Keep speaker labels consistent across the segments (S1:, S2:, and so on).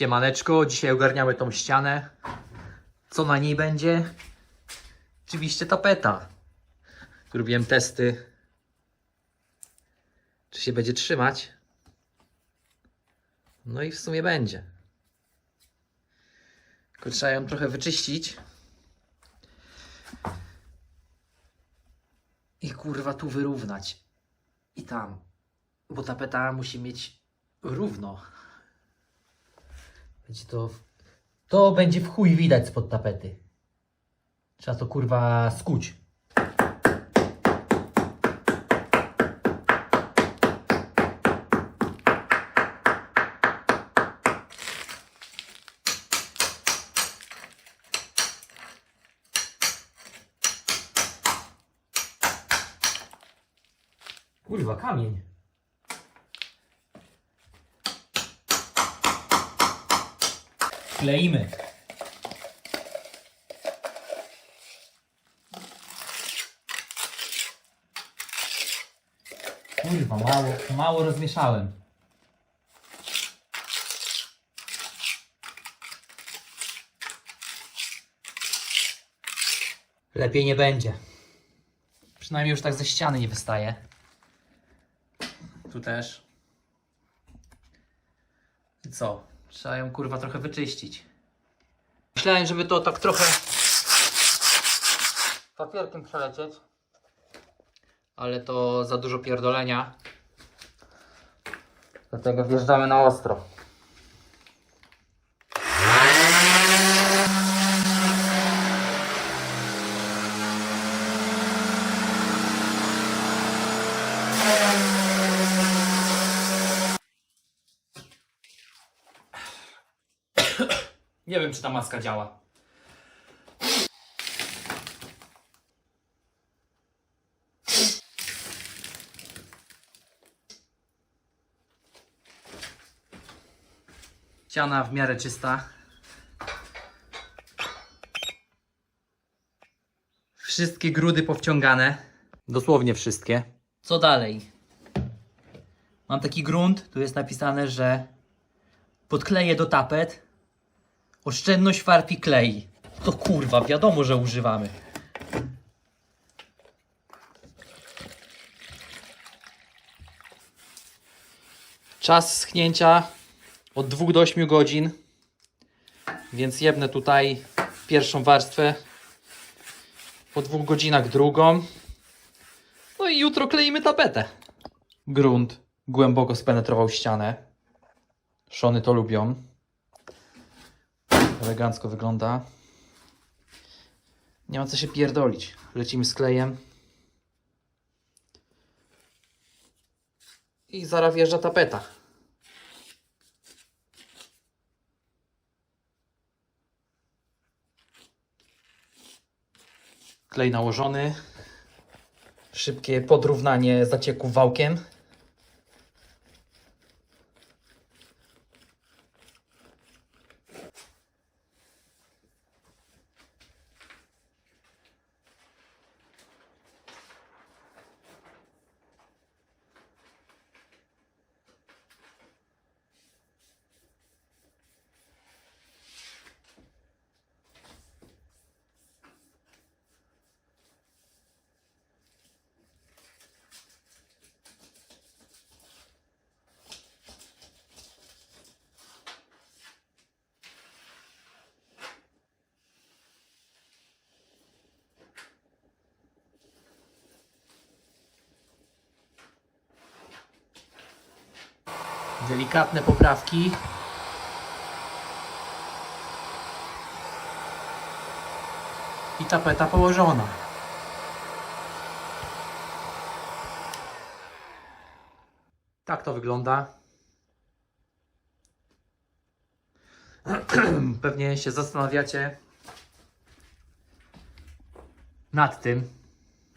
S1: Siemaneczko, dzisiaj ogarniamy tą ścianę. Co na niej będzie? Oczywiście tapeta. Robiłem testy. Czy się będzie trzymać? No i w sumie będzie. Tylko trzeba ją trochę wyczyścić. I kurwa tu wyrównać. I tam. Bo tapeta musi mieć równo. Będzie to. To będzie w chuj widać spod tapety. Trzeba to kurwa skuć. Kurwa, kamień. Kleimy. Kurwa, mało, mało rozmieszałem. Lepiej nie będzie. Przynajmniej już tak ze ściany nie wystaje. Tu też. I co? Trzeba ją kurwa trochę wyczyścić. Myślałem, żeby to tak trochę papierkiem przelecieć. Ale to za dużo pierdolenia. Dlatego wjeżdżamy na ostro. Nie wiem, czy ta maska działa. Ściana w miarę czysta. Wszystkie grudy powciągane. Dosłownie wszystkie. Co dalej? Mam taki grunt, tu jest napisane, że podkleję do tapet. Oszczędność farb i klei. To kurwa, wiadomo, że używamy. Czas schnięcia od 2 do 8 godzin. Więc jebnę tutaj pierwszą warstwę. Po dwóch godzinach drugą. No i jutro kleimy tapetę. Grunt głęboko spenetrował ścianę. Szony to lubią. Elegancko wygląda. Nie ma co się pierdolić. Lecimy z klejem. I zaraz wjeżdża tapeta. Klej nałożony. Szybkie podrównanie zacieków wałkiem. Delikatne poprawki. I tapeta położona. Tak to wygląda. Pewnie się zastanawiacie nad tym,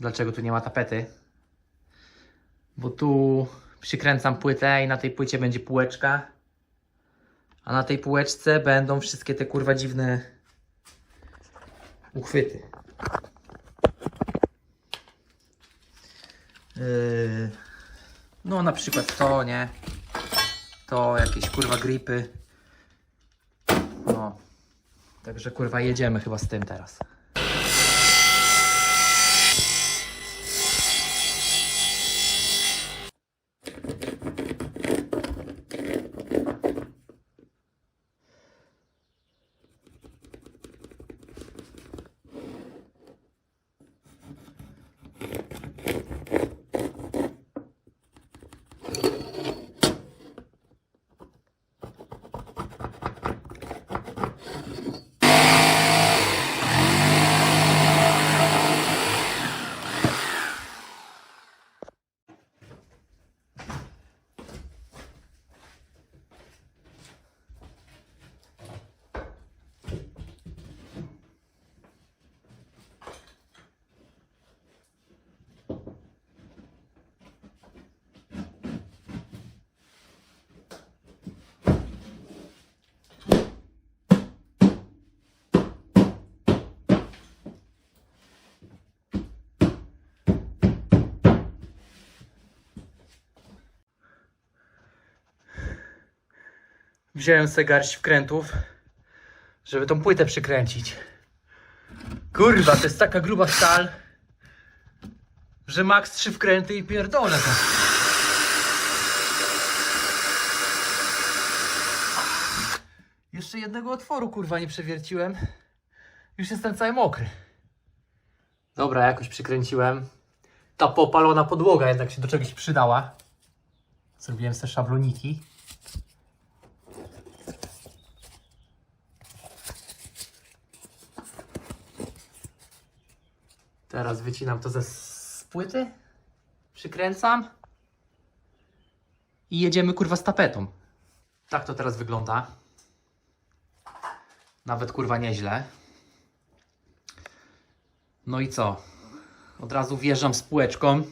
S1: dlaczego tu nie ma tapety. Bo tu przykręcam płytę i na tej płycie będzie półeczka. A na tej półeczce będą wszystkie te kurwa dziwne uchwyty. Yy, no na przykład to, nie? To jakieś kurwa gripy. No. Także kurwa jedziemy chyba z tym teraz. Wziąłem sobie garść wkrętów, żeby tą płytę przykręcić. Kurwa, to jest taka gruba stal, że max trzy wkręty i pierdolę to. Jeszcze jednego otworu kurwa nie przewierciłem. Już jestem cały mokry. Dobra, jakoś przykręciłem. Ta popalona podłoga jednak się do czegoś przydała. Zrobiłem sobie szabloniki. Teraz wycinam to ze z płyty, przykręcam i jedziemy kurwa z tapetą. Tak to teraz wygląda. Nawet kurwa nieźle. No i co? Od razu wjeżdżam z półeczką.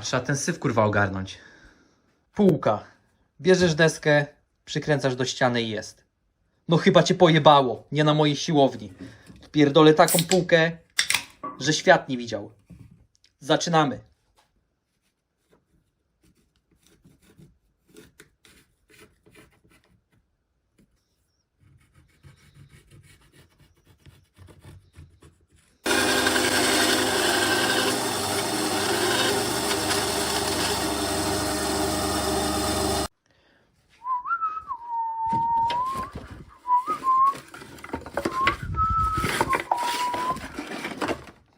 S1: Trzeba ten syf kurwa ogarnąć. Półka. Bierzesz deskę, przykręcasz do ściany i jest. No chyba cię pojebało, nie na mojej siłowni. Pierdolę taką półkę, że świat nie widział. Zaczynamy.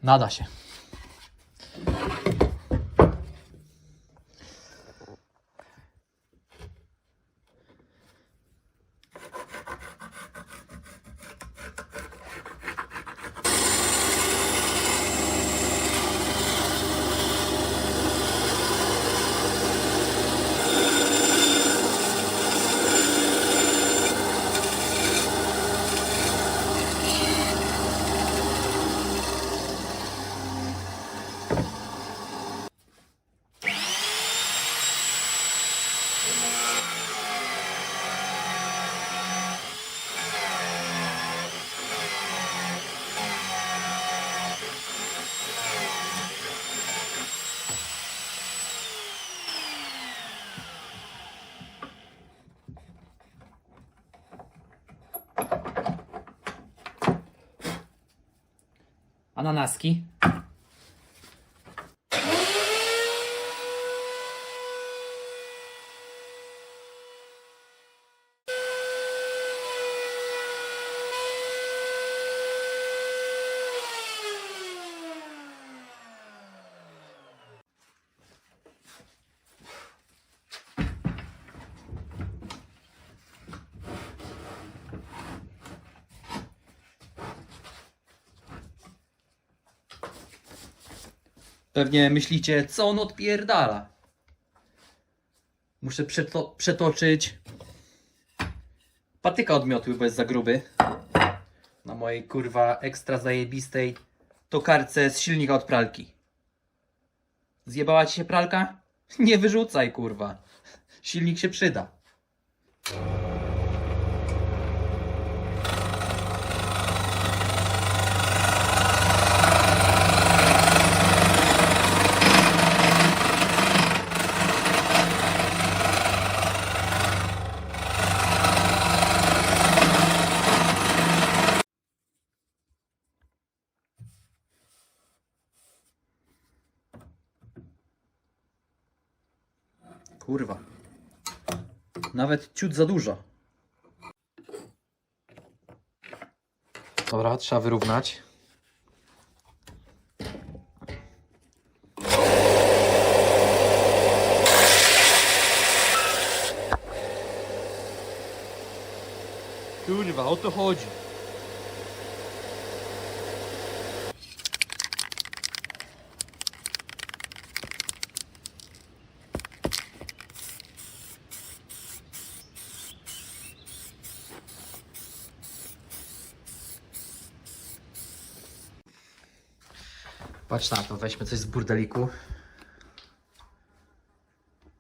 S1: Nada się. Ananaski. Pewnie myślicie, co on odpierdala. Muszę przeto przetoczyć patyka odmiotły, bo jest za gruby. Na mojej kurwa ekstra zajebistej tokarce z silnika od pralki. Zjebała ci się pralka? Nie wyrzucaj kurwa. Silnik się przyda. Kurwa. Nawet ciut za dużo. Dobra, trzeba wyrównać. Kurwa, o to chodzi. Patrz na to, weźmy coś z burdeliku.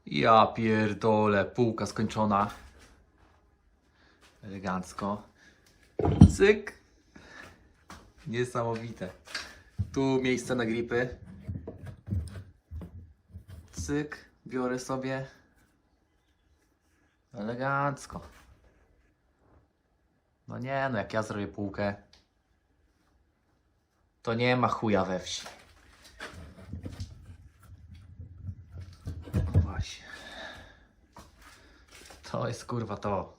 S1: Ja pierdolę, półka skończona. Elegancko. Cyk. Niesamowite. Tu miejsce na gripy. Cyk. Biorę sobie. Elegancko. No nie, no jak ja zrobię półkę, to nie ma chuja we wsi. Właśnie. To jest kurwa to.